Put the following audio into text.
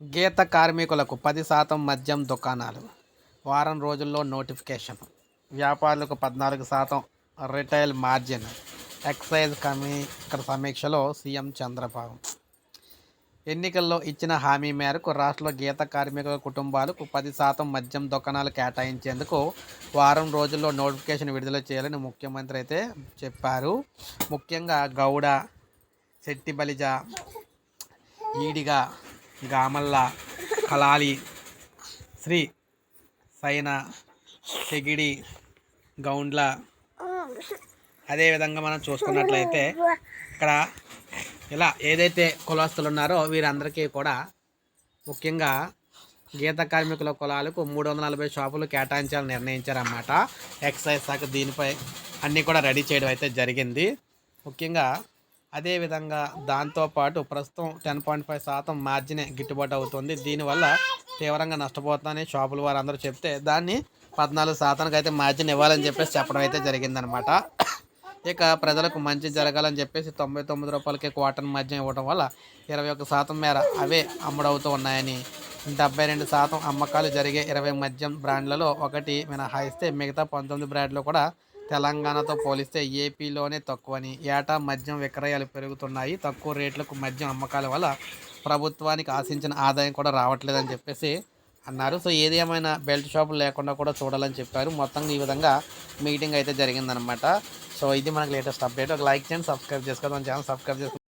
గీత కార్మికులకు పది శాతం మద్యం దుకాణాలు. వారం రోజుల్లో నోటిఫికేషన్. వ్యాపారులకు పద్నాలుగు శాతం రిటైల్ మార్జిన్. ఎక్సైజ్ కమీ ఇక్కడ సమీక్షలో సీఎం చంద్రబాబు. ఎన్నికల్లో ఇచ్చిన హామీ మేరకు రాష్ట్రంలో గీత కార్మికుల కుటుంబాలకు పది శాతం మద్యం దుకాణాలు కేటాయించేందుకు వారం రోజుల్లో నోటిఫికేషన్ విడుదల చేయాలని ముఖ్యమంత్రి అయితే చెప్పారు. ముఖ్యంగా గౌడ శెట్టి బలిజ ఈడిగా గామల్ల కలాలి శ్రీ సైన చెగిడి గౌండ్ల. అదేవిధంగా మనం చూసుకున్నట్లయితే ఇక్కడ ఇలా ఏదైతే కులస్తులు ఉన్నారో వీరందరికీ కూడా ముఖ్యంగా గీత కార్మికుల కులాలకు మూడు వందల నలభై షాపులు కేటాయించాలని నిర్ణయించారన్నమాట. ఎక్సైజ్ శాఖ దీనిపై అన్నీ కూడా రెడీ చేయడం అయితే జరిగింది. ముఖ్యంగా అదేవిధంగా దాంతోపాటు ప్రస్తుతం టెన్ పాయింట్ ఫైవ్ శాతం మార్జినే గిట్టుబాటు అవుతుంది. దీనివల్ల తీవ్రంగా నష్టపోతుందని షాపుల వారు అందరూ చెప్తే దాన్ని పద్నాలుగు శాతానికి అయితే మార్జిన్ ఇవ్వాలని చెప్పేసి చెప్పడం అయితే జరిగిందనమాట ఇక ప్రజలకు మంచి జరగాలని చెప్పేసి తొంభై తొమ్మిది రూపాయలకి క్వార్టర్ మద్యం ఇవ్వడం వల్ల ఇరవై ఒక్క శాతం మేర అవే అమ్ముడవుతూ ఉన్నాయని డెబ్బై రెండు శాతం అమ్మకాలు జరిగే ఇరవై మద్యం బ్రాండ్లలో ఒకటి మినహాయిస్తే మిగతా పంతొమ్మిది బ్రాండ్లు కూడా తెలంగాణతో పోలిస్తే ఏపీలోనే తక్కువని. ఏటా మద్యం విక్రయాలు పెరుగుతున్నాయి. తక్కువ రేట్లకు మద్యం అమ్మకాల వల్ల ప్రభుత్వానికి ఆశించిన ఆదాయం కూడా రావట్లేదని చెప్పేసి అన్నారు. సో ఏది ఏమైనా బెల్ట్ షాపులు లేకుండా కూడా చూడాలని చెప్పారు. మొత్తంగా ఈ విధంగా మీటింగ్ అయితే జరిగిందనమాట సో ఇది మనకి లేటెస్ట్ అప్డేట్. ఒక లైక్ చేయండి సబ్స్క్రైబ్ చేసుకోండి. మన ఛానల్ సబ్స్క్రైబ్ చేసుకోండి.